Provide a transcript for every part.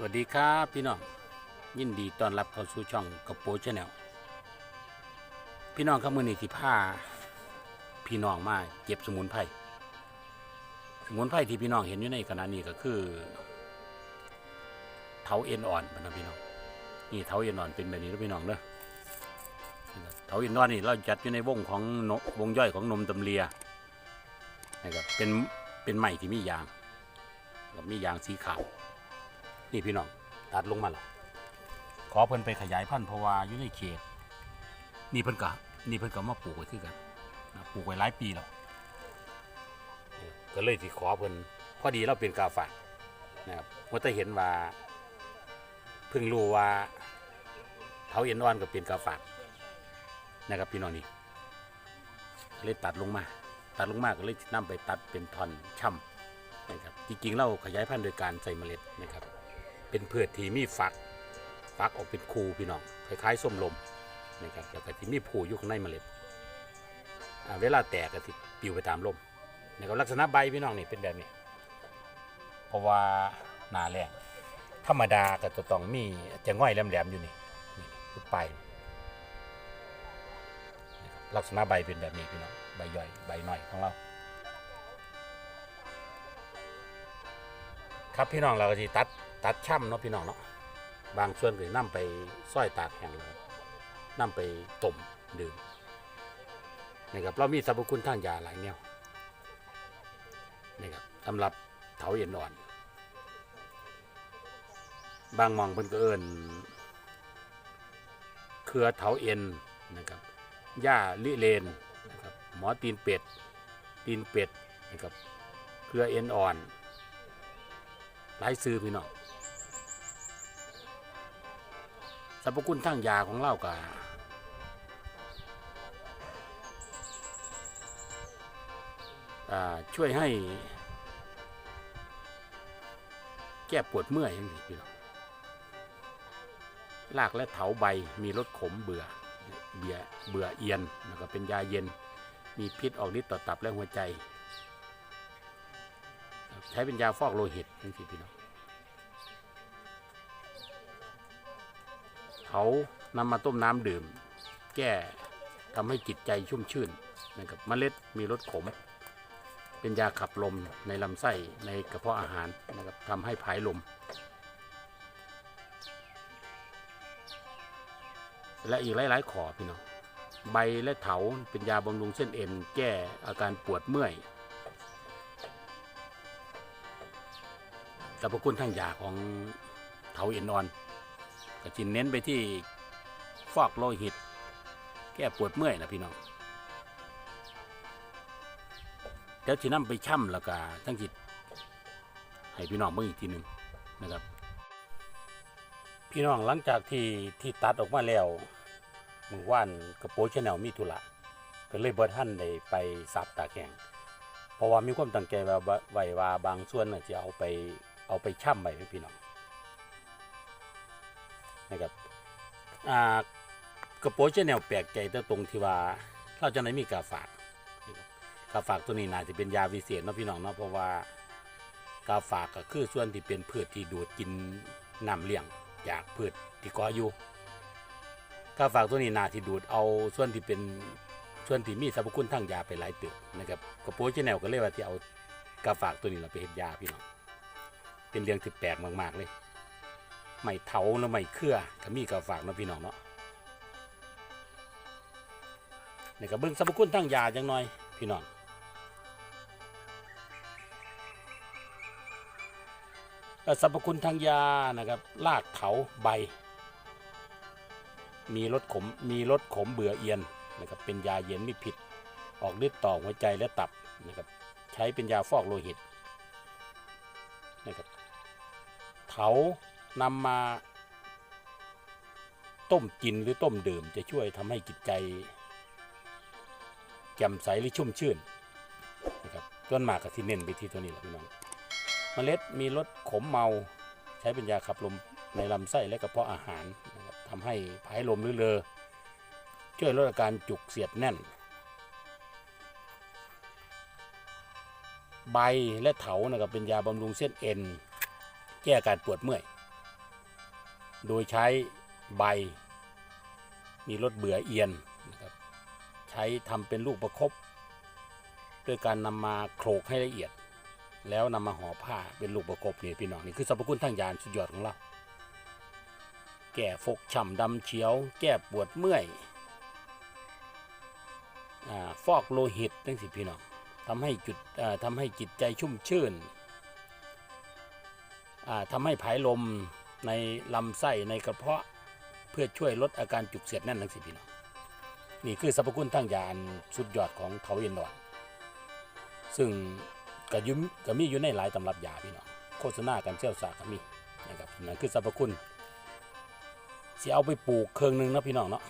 สวัสดีครับพี่น้องยินดีต้อนรับเข้าสู่ช่องกระโปชแนลพี่น้องครับมือนี้ที่ผ้าพี่น้องมาเก็บสมุนไพรสมุนไพรที่พี่น้องเห็นอยู่ในขณะนี้ก็คือเถาเอ็นอ่อนนะพี่น้องนี่เถาเอ็นอ่อนเป็นแบบนี้นะพี่น้องเด้อะครับเถาเอ็นอ่อนนี่เราจัดอยู่ในวงของวงย่อยของนมตำเลียนะครับเป็นเป็นไม้ที่มียางกับมียางสีขาว นี่พี่น้องตัดลงมาแล้วขอเพิ่นไปขยายพันธุ์เพราะว่าอยู่ในเขต นี่เพิ่นก็นี่เพิ่นก็มาปลูกไว้คือกันนะปลูกไว้หลายปีแล้วเออก็เลยที่ขอเพิ่นพอดีเราเป็นกาฝากนะครับว่าแต่เห็นว่าเพิ่งรู้ว่าเถาเอ็นอ่อนก็เป็นกาฝากนะครับพี่น้องนี่ก็เลยตัดลงมา ตัดลงมาก็เลยนำไปตัดเป็นท่อนช่ำนะครับจริงๆเราขยายพันธุ์โดยการใส่เมล็ดนะครับ เป็นพืชที่มีฝักฝักออกเป็นคูพี่น้องคล้ายๆส้มลมนะครับแล้วก็ที่มีผูอยู่ข้างในเมล็ดเวลาแตกก็สิปลิวไปตามลมนะครับลักษณะใบพี่น้องนี่เป็นแบบนี้ เพราะว่าหนาแรงธรรมดาก็จะต้องมีจะง่อยแหลมๆอยู่นี่นี่คือปลายนะครับลักษณะใบเป็นแบบนี้พี่น้องใบย่อยใบหน่อยของเราครับพี่น้องเราก็จะตัด ตัดช่ำเนาะพี่น้องเนาะบางส่วนก็นำไปซ้อยตากแห้งเลยนำไปต้มดื่มนะครับเรามีสรรพคุณทางยาหลายแนวนะครับสำหรับเถาเอ็นอ่อน บางหมองเพิ่นก็เอิ้นเครือเถาเอ็นนะครับหญ้าลิเลนนะครับหมอตีนเป็ด ตีนเป็ดนะครับเครือเอ็นอ่อนหลายซื้อพี่น้อง รรพคุณทางยาของเราก็อ่าช่วยให้แก้ปวดเมื่อยอย่างนี้พี่น้องรากและเถาใบมีรสขมเบื่อ เบียเบื่อเอียนแล้วก็เป็นยาเย็น มีพิษออกฤทธิ์ต่อตับและหัวใจ ใช้เป็นยาฟอกโลหิตนี่สิพี่น้อง เขานำมาต้มน้ำดื่ม แก้ทำให้จิตใจชุ่มชื่นนะครับเมล็ดมีรสขม เป็นยาขับลมในลำไส้ในกระเพาะอาหารนะครับทำให้ผายลม และอีกหลายๆขอพี่น้องใบและเถาเป็นยาบำรุงเส้นเอ็น แก้อาการปวดเมื่อยสรรพคุณทางยาของเถาเอ็นออน ก็จินเน้นไปที่ฟอกโลหิต แก้ปวดเมื่อยนะพี่น้องเดี๋ยวจะนำไปช่ำแล้วก็ทั้งจิตให้พี่น้องเบิ่งอีกทีหนึ่งนะครับ พี่น้องหลังจากที่ที่ตัดออกมาแล้วมือว่านกระโปรงชาแนลมีธุระก็เลยเบิดท่านได้ไปสับตาแข็งเพราะว่ามีความตั้งใจว่าว่าไว้ว่าบางส่วนน่ะจะเอาไปเอาไปช่ำไว้ให้พี่น้อง นะครับอ่ากระโปรงชาแนลแปลกใจแต่ตรงที่ว่าเราจะไหนมีกาฝากนะครับกาฝากตัวนี้น่าจะเป็นยาวิเศษเนาะพี่น้องเนาะเพราะว่ากาฝากก็คือส่วนที่เป็นพืชที่ดูดกินน้ำเลี้ยงจากพืชที่ก่ออยู่กาฝากตัวนี้น่าที่ดูดเอาส่วนที่เป็นส่วนที่มีสรรพคุณทางยาไปหลายติบนะครับกระโปรงชแนลก็เลยว่าที่เอากาฝากตัวนี้เราไปเห็ดยาพี่น้องเป็นเรื่องที่แปลกมากๆเลย ไม่เถาแล้วไม่เครือก็มีกาฝากนะพี่น้องเนาะนี่ก็เบิ่งสรรพคุณทางยาจังหน่อยพี่น้องสรรพคุณทางยานะครับรากเถาใบ มีรสขมมีรสขมเบื่อเอียนนะครับเป็นยาเย็นไม่ผิด ออกฤทธิ์ต่อหัวใจและตับนะครับใช้เป็นยาฟอกโลหิตนะครับเถา นำมาต้มกินหรือต้มดื่มจะช่วยทำให้จิตใจ แจ่มใสหรือชุ่มชื่นนะครับต้นหมากกับที่เน้นไปที่ตัวนี้แหละพี่น้องเมล็ดมีรสขมเมาใช้เป็นยาขับลมในลำไส้และกระเพาะอาหารนะครับทำให้ผายลมหรือเลอช่วยลดอาการจุกเสียดแน่น ใบและเถานะครับเป็นยาบำรุงเส้นเอ็น แก้อาการปวดเมื่อย โดยใช้ใบ มีรสเบื่อเอียนนะครับใช้ทำเป็นลูกประคบด้วยการนำมาโขลกให้ละเอียด แล้วนำมาห่อผ้าเป็นลูกประคบเนี่พี่น้องนี่คือสรรพคุณทางยานสุดยอดของเราแก้ฟกฉ่ำดำเฉียว แก้ปวดเมื่อยอฟอกโลหิตทั้งสิพี่น้องทำให้จุดอ่าทำให้จิตใจชุ่มชื่นอ่าทำให้ผายลม ในลำไส้ในกระเพาะเพื่อช่วยลดอาการจุกเสียดแน่นทั้งสิพี่น้องนี่คือสรรพคุณทางยานสุดยอดของเขาเย็นดอนซึ่งก็อยุ่มก็มีอยู่ในหลายตำรับยาพี่น้องโฆษณากันเชี่ยวสาก็มีนะครับนั่นคือสรรพคุณสิเอาไปปลูกเครื่องหนึงนะพี่น้องเนาะ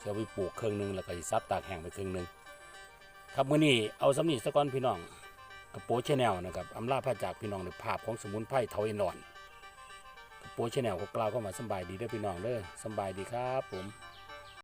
สิเอาไปปลูกเครื่องหนึงแล้วก็ซับตากแห้งไปเครื่องหนึงครับมื้อนี้เอาสำนีสะก้อนพี่น้องกระโปรงชแนลนะครับอำลาพระจากพี่น้องในภาพของสมุนไพรเทาเอนอน ปรงชแนลก็กล่าเข้ามาสบายดีเด้อพี่น้องเด้อสบายดีครับผม